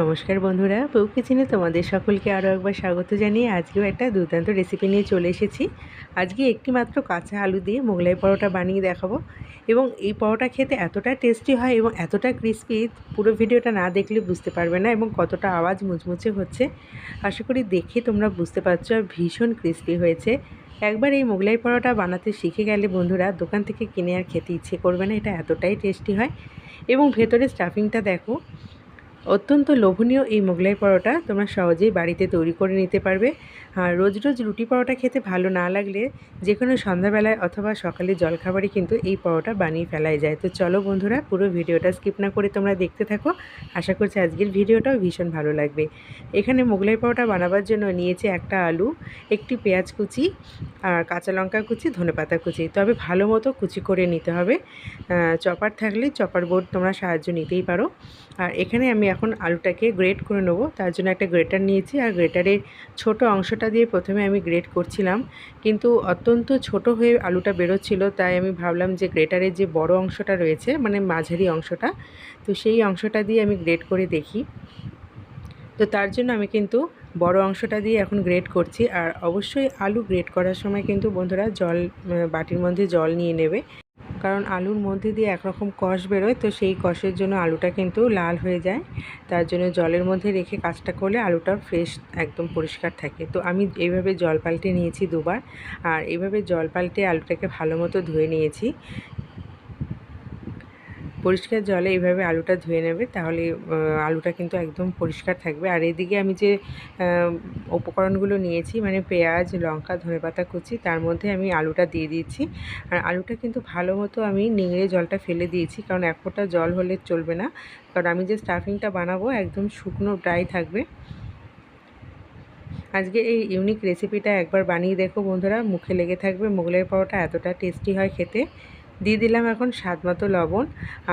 নমস্কার বন্ধুরা বউ কিচেনে তোমাদের সকলকে আরও একবার স্বাগত জানিয়ে আজকেও একটা দুর্দান্ত রেসিপি নিয়ে চলে এসেছি। আজকে একটি মাত্র কাঁচা আলু দিয়ে মোগলাই পরোটা বানিয়ে দেখাবো এবং এই পরোটা খেতে এতটা টেস্টি হয় এবং এতটা ক্রিস্পি পুরো ভিডিওটা না দেখলে বুঝতে পারবে না এবং কতটা আওয়াজ মুচমুচে হচ্ছে। আশা করি দেখে তোমরা বুঝতে পারছ আর ভীষণ ক্রিস্পি হয়েছে। একবার এই মোগলাই পরোটা বানাতে শিখে গেলে বন্ধুরা, দোকান থেকে কিনে আর খেতে ইচ্ছে করবে না, এটা এতটাই টেস্টি হয়। এবং ভেতরে স্টাফিংটা দেখো অত্যন্ত লোভনীয় এই মোগলাই পরোটা তোমরা সহজেই বাড়িতে তৈরি করে নিতে পারবে। আর রোজ রোজ রুটি পরোটা খেতে ভালো না লাগলে যে কোনো সন্ধ্যাবেলায় অথবা সকালে জলখাবারে কিন্তু এই পরোটা বানিয়ে ফেলাই যায়। তো চলো বন্ধুরা, পুরো ভিডিওটা স্কিপ না করে তোমরা দেখতে থাকো। আশা করছি আজকের ভিডিওটাও ভীষণ ভালো লাগবে। এখানে মোগলাই পরোটা বানাবার জন্য নিয়েছি একটা আলু, একটি পেঁয়াজ কুচি আর কাঁচা লঙ্কা কুচি ধনেপাতা কুচি। তবে ভালো মতো কুচি করে নিতে হবে। চপার থাকলে চপার বোর্ড তোমরা সাহায্য নিতেই পারো। আর এখানে আমি এখন আলুটাকে গ্রেট করে নেব। তার জন্য একটা গ্রেটার নিয়েছি আর গ্রেটারের ছোট অংশটা দিয়ে প্রথমে আমি গ্রেট করছিলাম। কিন্তু অত্যন্ত ছোট হয়ে আলুটা বেরোচ্ছিল, তাই আমি ভাবলাম যে গ্রেটারের যে বড় অংশটা রয়েছে মানে মাঝারি অংশটা, তো সেই অংশটা দিয়ে আমি গ্রেট করে দেখি। তো তার জন্য আমি কিন্তু বড় অংশটা দিয়ে এখন গ্রেট করছি। আর অবশ্যই আলু গ্রেট করার সময় কিন্তু বন্ধুরা জল, বাটির মধ্যে জল নিয়ে নেবে। কারণ আলুর মধ্যে দিয়ে একরকম কষ বেরোয়, তো সেই কষের জন্য আলুটা কিন্তু লাল হয়ে যায়। তার জন্য জলের মধ্যে রেখে কাজটা করলে আলুটা ফ্রেশ একদম পরিষ্কার থাকে। তো আমি এইভাবে জল পাল্টে নিয়েছি দুবার, আর এইভাবে জল পাল্টে আলুটাকে ভালো মতো ধুয়ে নিয়েছি। পরিষ্কার জলে এইভাবে আলুটা ধুয়ে নেবে, তাহলে আলুটা কিন্তু একদম পরিষ্কার থাকবে। আর এদিকে আমি যে উপকরণগুলো নিয়েছি মানে পেঁয়াজ, লঙ্কা, ধনেপাতা কুচি, তার মধ্যে আমি আলুটা দিয়ে দিয়েছি। আর আলুটা কিন্তু ভালো মতো আমি নিংড়ে জলটা ফেলে দিয়েছি, কারণ এক ফোঁটা জল হলে চলবে না। কারণ আমি যে স্টাফিংটা বানাবো, একদম শুকনো ড্রাই থাকবে। আজকে এই ইউনিক রেসিপিটা একবার বানিয়ে দেখো বন্ধুরা, মুখে লেগে থাকবে, মোগলাই পাওয়াটা এতটা টেস্টি হয় খেতে। দিয়ে দিলাম এখন স্বাদ মতো লবণ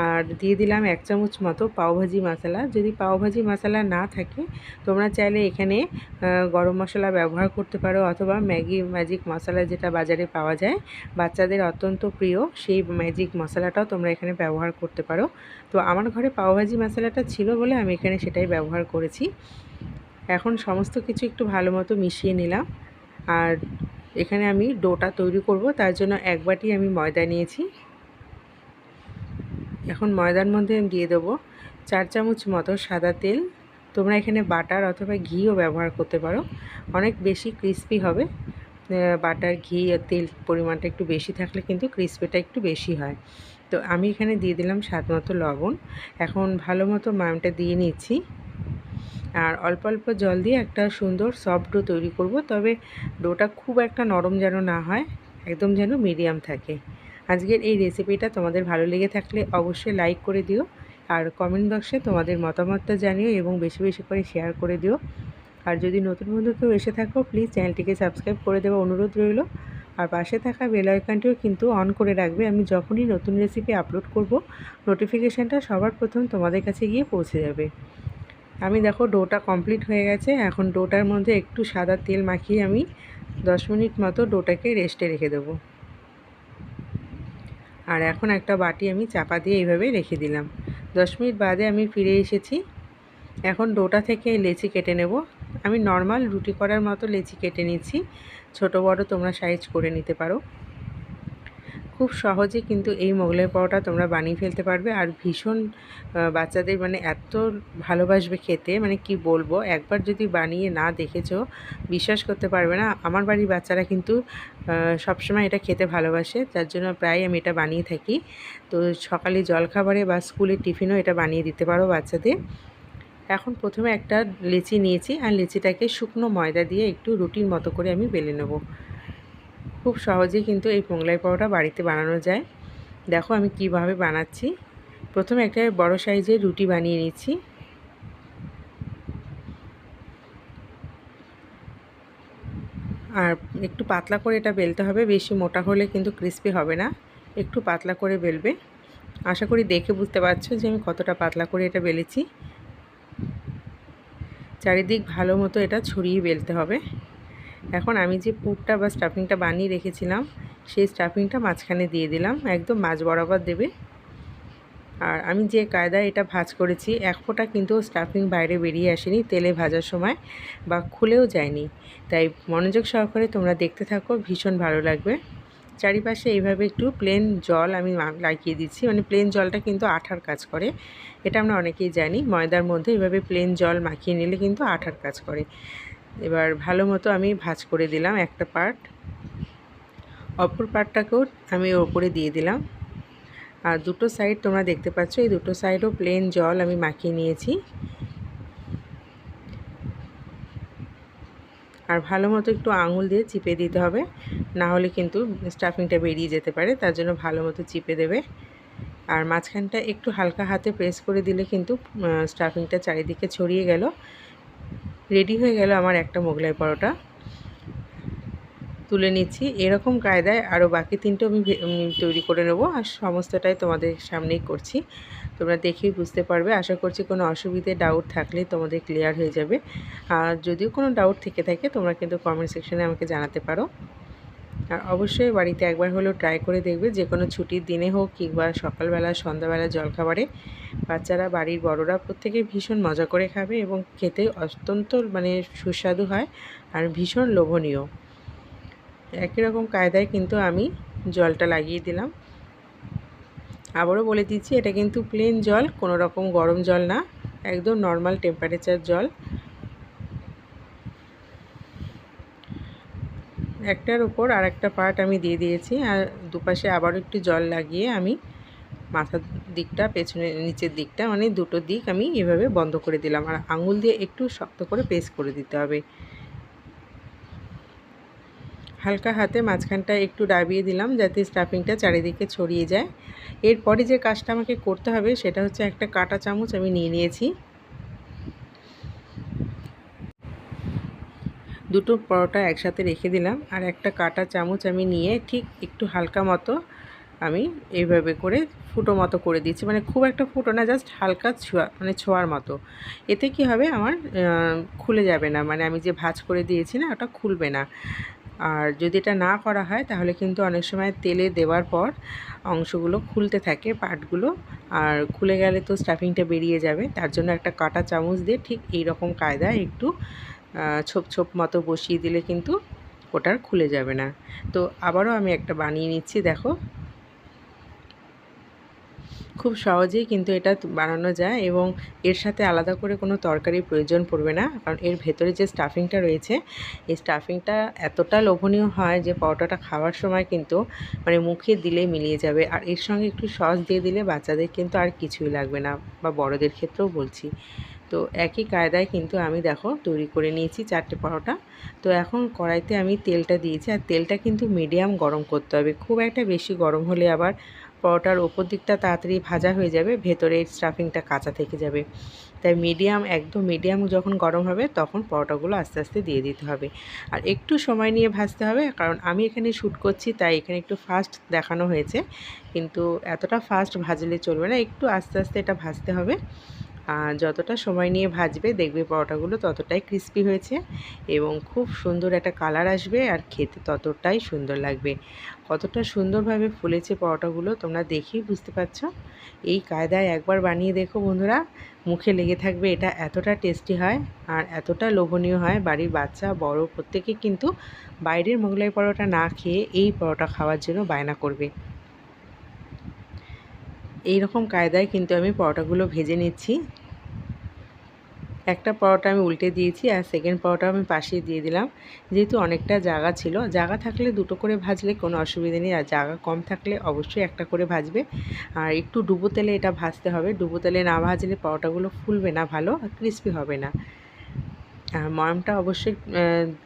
আর দিয়ে দিলাম এক চামচ মতো পাওভাজি মশলা। যদি পাওভাজি মশলা না থাকে, তোমরা চাইলে এখানে গরম মশলা ব্যবহার করতে পারো অথবা ম্যাগি, ম্যাজিক মশলা যেটা বাজারে পাওয়া যায়। বাচ্চাদের অত্যন্ত প্রিয় সেই ম্যাজিক মশলাটাও তোমরা এখানে ব্যবহার করতে পারো। তো আমার ঘরে পাওভাজি মশলাটা ছিল বলে আমি এখানে সেটাই ব্যবহার করেছি। এখন সমস্ত কিছু একটু ভালো মতো মিশিয়ে নিলাম। আর এখানে আমি ডোটা তৈরি করব, তার জন্য এক বাটি আমি ময়দা নিয়েছি। এখন ময়দার মধ্যে আমি দিয়ে দেবো চার চামচ মতো সাদা তেল। তোমরা এখানে বাটার অথবা ঘিও ব্যবহার করতে পারো, অনেক বেশি ক্রিস্পি হবে। বাটার, ঘি আর তেল পরিমাণটা একটু বেশি থাকলে কিন্তু ক্রিস্পিটা একটু বেশি হয়। তো আমি এখানে দিয়ে দিলাম স্বাদ মতো লবণ। এখন ভালো মতো মামটা দিয়ে নিচ্ছি। আর অল্প অল্প জল দিয়ে একটা সুন্দর সফট ডো তৈরি করব। তবে ডোটা খুব একটা নরম যেন না হয়, একদম যেন মিডিয়াম থাকে। আজকের এই রেসিপিটা তোমাদের ভালো লেগে থাকলে অবশ্যই লাইক করে দিও আর কমেন্ট বক্সে তোমাদের মতামতটা জানিও এবং বেশি বেশি করে শেয়ার করে দিও। আর যদি নতুন বন্ধু কেউ এসে থাকো প্লিজ চ্যানেলটিকে সাবস্ক্রাইব করে দেওয়া অনুরোধ রইল। আর পাশে থাকা বেল আইকনটিও কিন্তু অন করে রাখবে। আমি যখনই নতুন রেসিপি আপলোড করব নোটিফিকেশানটা সবার প্রথম তোমাদের কাছে গিয়ে পৌঁছে যাবে। আমি দেখো ডোটা কমপ্লিট হয়ে গেছে। এখন ডোটার মধ্যে একটু সাদা তেল মাখিয়ে আমি দশ মিনিট মতো ডোটাকে রেস্টে রেখে দেবো। আর এখন একটা বাটি আমি চাপা দিয়ে এইভাবে রেখে দিলাম। দশ মিনিট বাদে আমি ফিরে এসেছি। এখন ডোটা থেকে লেচি কেটে নেব। আমি নর্মাল রুটি করার মতো লেচি কেটে নিচ্ছি। ছোট বড় তোমরা সাইজ করে নিতে পারো। খুব সহজে কিন্তু এই মোগলাই পরোটা তোমরা বানিয়ে ফেলতে পারবে। আর ভীষণ বাচ্চাদের মানে এত ভালোবাসবে খেতে মানে কি বলব? একবার যদি বানিয়ে না দেখেছ, বিশ্বাস করতে পারবে না। আমার বাড়ির বাচ্চারা কিন্তু সবসময় এটা খেতে ভালোবাসে। যার জন্য প্রায় আমি এটা বানিয়ে থাকি। তো সকালে জলখাবারে বা স্কুলের টিফিনও এটা বানিয়ে দিতে পারো বাচ্চাদের। এখন প্রথমে একটা লেচি নিয়েছি। আর লেচিটাকে শুকনো ময়দা দিয়ে একটু রুটির মতো করে আমি বেলে নেব। খুব সহজেই কিন্তু এই মোগলাই পরোটা বাড়িতে বানানো যায়। দেখো আমি কীভাবে বানাচ্ছি। প্রথমে একটা বড় সাইজের রুটি বানিয়ে নিচ্ছি। আর একটু পাতলা করে এটা বেলতে হবে, বেশি মোটা হলে কিন্তু ক্রিস্পি হবে না, একটু পাতলা করে বেলবে। আশা করি দেখে বুঝতে পারছ যে আমি কতটা পাতলা করে এটা বেলেছি। চারিদিক ভালো মতো এটা ছড়িয়ে বেলতে হবে। এখন আমি যে পুরটা বা স্টাফিংটা বানিয়ে রেখেছিলাম, সেই স্টাফিংটা মাঝখানে দিয়ে দিলাম, একদম মাছ বরাবর দেবে। আর আমি যে কায়দায় এটা ভাজ করেছি, এক ফোঁটা কিন্তু স্টাফিং বাইরে বেরিয়ে আসেনি, তেলে ভাজার সময় বা খুলেও যায়নি। তাই মনোযোগ সহকারে তোমরা দেখতে থাকো, ভীষণ ভালো লাগবে। চারিপাশে এইভাবে একটু প্লেন জল আমি লাগিয়ে দিচ্ছি মানে প্লেন জলটা কিন্তু আঠার কাজ করে। এটা আমরা অনেকেই জানি, ময়দার মধ্যে এভাবে প্লেন জল মাখিয়ে নিলে কিন্তু আঠার কাজ করে। এবার ভালো মতো আমি ভাজ করে দিলাম একটা পার্ট। অপর পার্টটাকেও আমি ওপরে দিয়ে দিলাম। আর দুটো সাইড তোমরা দেখতে পাচ্ছ, এই দুটো সাইডও প্লেন জল আমি মাখিয়ে নিয়েছি। আর ভালো মতো একটু আঙুল দিয়ে চিপে দিতে হবে, না হলে কিন্তু স্টাফিংটা বেরিয়ে যেতে পারে, তার জন্য ভালো মতো চিপে দেবে। আর মাঝখানটা একটু হালকা হাতে প্রেস করে দিলে কিন্তু স্টাফিংটা চারিদিকে ছড়িয়ে গেল। রেডি হয়ে গেল আমার একটা মোগলাই পরোটা। তুলে নিচ্ছি। এরকম কায়দায় আরও বাকি তিনটে আমি তৈরি করে নেব আর সমস্তটাই তোমাদের সামনেই করছি। তোমরা দেখেই বুঝতে পারবে। আশা করছি কোনো অসুবিধে ডাউট থাকলে তোমাদের ক্লিয়ার হয়ে যাবে। আর যদিও কোনো ডাউট থেকে থাকে, তোমরা কিন্তু কমেন্ট সেকশনে আমাকে জানাতে পারো। আর অবশ্যই বাড়িতে একবার হলেও ট্রাই করে দেখবে। যে কোনো ছুটির দিনে হোক কিংবা সকালবেলা, সন্ধ্যাবেলা জলখাবারে বাচ্চারা, বাড়ির বড়রা প্রত্যেকে ভীষণ মজা করে খাবে এবং খেতে অত্যন্ত মানে সুস্বাদু হয় আর ভীষণ লোভনীয়। একই রকম কায়দায় কিন্তু আমি জলটা লাগিয়ে দিলাম। আবারও বলে দিচ্ছি, এটা কিন্তু প্লেন জল, কোনো রকম গরম জল না, একদম নর্মাল টেম্পারেচার জল। একটার উপর আর একটা পার্ট আমি দিয়ে দিয়েছি, আর দুপাশে আবারও একটু জল লাগিয়ে আমি মাথার দিকটা, পেছনে, নিচের দিকটা মানে দুটো দিক আমি এভাবে বন্ধ করে দিলাম। আর আঙুল দিয়ে একটু শক্ত করে পেস্ট করে দিতে হবে। হালকা হাতে মাঝখানটা একটু ডাবিয়ে দিলাম যাতে স্টাফিংটা চারিদিকে ছড়িয়ে যায়। এরপরে যে কাজটা আমাকে করতে হবে সেটা হচ্ছে একটা কাটা চামচ আমি নিয়ে নিয়েছি। দুটো পরোটা একসাথে রেখে দিলাম। আর একটা কাটা চামচ আমি নিয়ে ঠিক একটু হালকা মতো আমি এইভাবে করে ফুটো মতো করে দিচ্ছি মানে খুব একটা ফুটো না জাস্ট হালকা ছোঁয়া মানে ছোঁয়ার মতো। এতে কি হবে? আমার খুলে যাবে না। মানে আমি যে ভাজ করে দিয়েছি না, ওটা খুলবে না। আর যদি এটা না করা হয়, তাহলে কিন্তু অনেক সময় তেলে দেওয়ার পর অংশগুলো খুলতে থাকে, পাটগুলো। আর খুলে গেলে তো স্টাফিংটা বেরিয়ে যাবে। তার জন্য একটা কাটা চামচ দিয়ে ঠিক এই রকম কায়দায় একটু ছোপ ছোপ মতো বসিয়ে দিলে কিন্তু ওটার খুলে যাবে না। তো আবারও আমি একটা বানিয়ে নিচ্ছি, দেখো। খুব সহজেই কিন্তু এটা বানানো যায় এবং এর সাথে আলাদা করে কোনো তরকারির প্রয়োজন পড়বে না। কারণ এর ভেতরে যে স্টাফিংটা রয়েছে, এই স্টাফিংটা এতটা লোভনীয় হয় যে পরোটাটা খাওয়ার সময় কিন্তু মানে মুখে দিলে মিলিয়ে যাবে। আর এর সঙ্গে একটু সস দিয়ে দিলে বাচ্চাদের কিন্তু আর কিছুই লাগবে না বা বড়দের ক্ষেত্রেও বলছি। তো একই কায়দায় কিন্তু আমি দেখো তৈরি করে নিয়েছি চারটে পরোটা। তো এখন কড়াইতে আমি তেলটা দিয়েছি। আর তেলটা কিন্তু মিডিয়াম গরম করতে হবে। খুব একটা বেশি গরম হলে আবার পরোটার ওপর দিকটা তাড়াতাড়ি ভাজা হয়ে যাবে, ভেতরের স্টাফিংটা কাঁচা থেকে যাবে। তাই মিডিয়াম একদম মিডিয়াম যখন গরম হবে, তখন পরোটাগুলো আস্তে আস্তে দিয়ে দিতে হবে। আর একটু সময় নিয়ে ভাজতে হবে, কারণ আমি এখানে শ্যুট করছি, তাই এখানে একটু ফাস্ট দেখানো হয়েছে। কিন্তু এতটা ফাস্ট ভাজলে চলবে না, একটু আস্তে আস্তে এটা ভাজতে হবে। যতটা সময় নিয়ে ভাজবে, দেখবে পরোটাগুলো ততটাই ক্রিস্পি হয়েছে এবং খুব সুন্দর একটা কালার আসবে আর খেতে ততটাই সুন্দর লাগবে। কতটা সুন্দরভাবে ফুলেছে পরোটাগুলো তোমরা দেখেই বুঝতে পারছ। এই কায়দায় একবার বানিয়ে দেখো বন্ধুরা, মুখে লেগে থাকবে, এটা এতটা টেস্টি হয় আর এতটা লোভনীয় হয়। বাড়ির বাচ্চা, বড় প্রত্যেকে কিন্তু বাইরের মোগলাই পরোটা না খেয়ে এই পরোটা খাওয়ার জন্য বায়না করবে। এই রকম কায়দায় কিন্তু আমি পরোটাগুলো ভেজে নিচ্ছি। একটা পরোটা আমি উল্টে দিয়েছি আর সেকেন্ড পরোটা আমি পাশে দিয়ে দিলাম। যেহেতু অনেকটা জায়গা ছিল জায়গা থাকলে দুটো করে ভাজলে কোনো অসুবিধা নেই আর জায়গা কম থাকলে অবশ্যই একটা করে ভাজবে। আর একটু ডুবো তেলে এটা ভাজতে হবে, ডুবো তেলে না ভাজলে পরোটাগুলো ফুলবে না ভালো আর ক্রিস্পি হবে না। আর ময়মটা অবশ্যই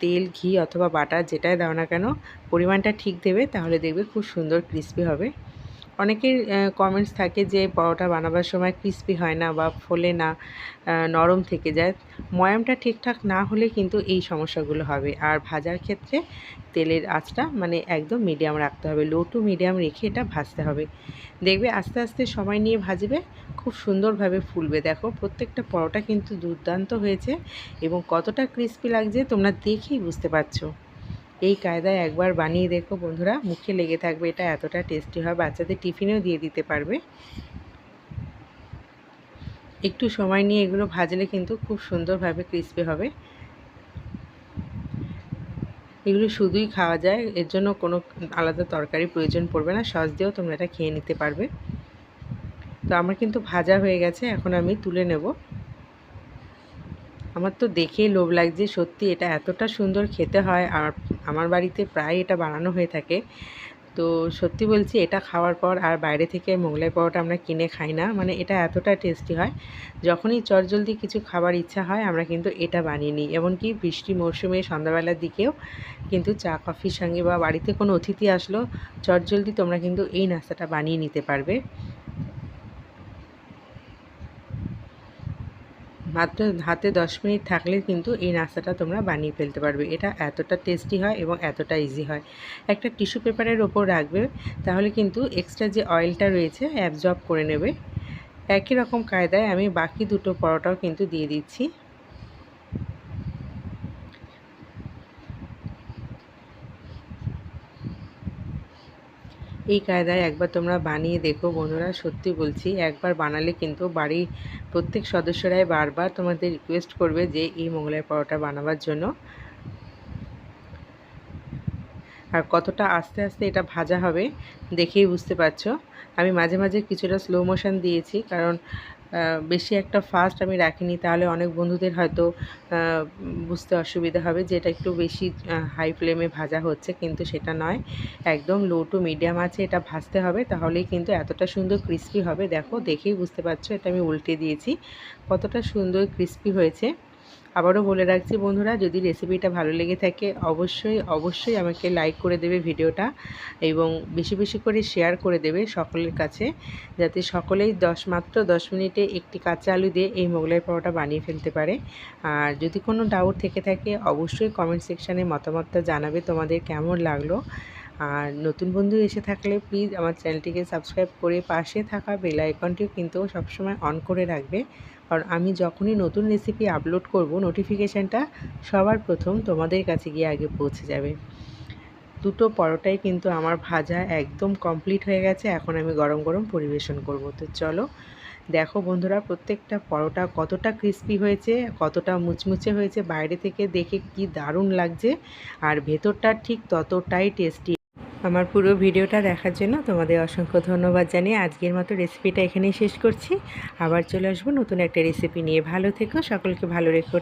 তেল, ঘি অথবা বাটার যেটাই দাও না কেন, পরিমাণটা ঠিক দেবে তাহলে দেখবে খুব সুন্দর ক্রিস্পি হবে। অনেকের কমেন্টস থাকে যে পরোটা বানাবার সময় ক্রিস্পি হয় না বা ফোলে না নরম থেকে যায়। ময়ামটা ঠিকঠাক না হলে কিন্তু এই সমস্যাগুলো হবে। আর ভাজার ক্ষেত্রে তেলের আঁচটা মানে একদম মিডিয়াম রাখতে হবে। লো টু মিডিয়াম রেখে এটা ভাজতে হবে। দেখবে আস্তে আস্তে সময় নিয়ে ভাজবে, খুব সুন্দরভাবে ফুলবে। দেখো প্রত্যেকটা পরোটা কিন্তু দুর্দান্ত হয়েছে এবং কতটা ক্রিস্পি লাগছে তোমরা দেখেই বুঝতে পারছ। এই কায়দায় একবার বানিয়ে দেখো বন্ধুরা, মুখে লেগে থাকবে, এটা এতটা টেস্টি হয়, বাচ্চাদের টিফিনেও দিয়ে দিতে পারবে। একটু সময় নিয়ে এগুলো ভাজলে কিন্তু খুব সুন্দরভাবে ক্রিস্পি হবে। এগুলো শুধুই খাওয়া যায়, এর জন্য কোনো আলাদা তরকারি প্রয়োজন পড়বে না, সস দিয়েও তোমরা এটা খেয়ে নিতে পারবে। তো আমার কিন্তু ভাজা হয়ে গেছে, এখন আমি তুলে নেব। আমার তো দেখেই লোভ লাগছে, সত্যি এটা এতটা সুন্দর খেতে হয়, আর আমার বাড়িতে প্রায় এটা বানানো হয়ে থাকে। তো সত্যি বলছি, এটা খাওয়ার পর আর বাইরে থেকে মোগলাই পাওয়াটা আমরা কিনে খাই না। মানে এটা এতটা টেস্টি হয়, যখনই চটজলদি কিছু খাবার ইচ্ছা হয়, আমরা কিন্তু এটা বানিয়ে নিই। এমনকি বৃষ্টি মরশুমে সন্ধ্যাবেলার দিকেও কিন্তু চা, কফির সঙ্গে বা বাড়িতে কোনো অতিথি আসলো, চটজলদি তোমরা কিন্তু এই নাস্তাটা বানিয়ে নিতে পারবে। মাত্র হাতে দশ মিনিট থাকলে কিন্তু এই নাস্তাটা তোমরা বানিয়ে ফেলতে পারবে। এটা এতটা টেস্টি হয় এবং এতটা ইজি হয়। একটা টিস্যু পেপারের ওপর রাখবে, তাহলে কিন্তু এক্সট্রা যে অয়েলটা রয়েছে অ্যাবজর্ব করে নেবে। একই রকম কায়দায় আমি বাকি দুটো পরোটাও কিন্তু দিয়ে দিচ্ছি। এই কায়দায় একবার তোমরা বানিয়ে দেখো বন্ধুরা, সত্যি বলছি। একবার বানালে কিন্তু বাড়ির প্রত্যেক সদস্যরাই বারবার তোমাদের রিকোয়েস্ট করবে যে এই মোগলাই পরোটা বানাবার জন্য। আর কতটা আস্তে আস্তে এটা ভাজা হবে, দেখেই বুঝতে পারছ। আমি মাঝে মাঝে কিছুটা স্লো মোশন দিয়েছি, কারণ বেশি একটা ফাস্ট আমি রাখিনি, তাহলে অনেক বন্ধুদের হয়তো বুঝতে অসুবিধা হবে যে এটা একটু বেশি হাই ফ্লেমে ভাজা হচ্ছে, কিন্তু সেটা নয়। একদম লো টু মিডিয়াম আছে, এটা ভাজতে হবে, তাহলেই কিন্তু এতটা সুন্দর ক্রিস্পি হবে। দেখো, দেখেই বুঝতে পারছ, এটা আমি উল্টে দিয়েছি। কতটা সুন্দর ক্রিস্পি হয়েছে। আবারও বলে রাখছি বন্ধুরা, যদি রেসিপিটা ভালো লেগে থাকে, অবশ্যই অবশ্যই আমাকে লাইক করে দেবে ভিডিওটা এবং বেশি বেশি করে শেয়ার করে দেবে সকলের কাছে, যাতে সকলেই দশ, মাত্র দশ মিনিটে একটি কাঁচা আলু দিয়ে এই মোগলাই পরোটা বানিয়ে ফেলতে পারে। আর যদি কোনো ডাউট থেকে থাকে, অবশ্যই কমেন্ট সেকশানে মতামতটা জানাবে তোমাদের কেমন লাগল। আর নতুন বন্ধু এসে থাকলে প্লিজ আমার চ্যানেলটিকে সাবস্ক্রাইব করে পাশে থাকা বেল আইকনটিও কিন্তু সবসময় অন করে রাখবে। কারণ আমি যখনই নতুন রেসিপি আপলোড করব নোটিফিকেশানটা সবার প্রথম তোমাদের কাছে গিয়ে আগে পৌঁছে যাবে। দুটো পরোটাই কিন্তু আমার ভাজা একদম কমপ্লিট হয়ে গেছে, এখন আমি গরম গরম পরিবেশন করব। তো চলো, দেখো বন্ধুরা প্রত্যেকটা পরোটা কতটা ক্রিস্পি হয়েছে, কতটা মুচমুচে হয়েছে, বাইরে থেকে দেখে কি দারুণ লাগছে। আর ভেতরটা ঠিক ততটাই টেস্টি আমার পুরো ভিডিওটা দেখার জন্য তোমাদের অসংখ্য ধন্যবাদ জানিয়ে আজকের মতো রেসিপিটা এখানেই শেষ করছি। আবার চলে আসব নতুন একটা রেসিপি নিয়ে। ভালো থেকো, সকলকে ভালো রেখো।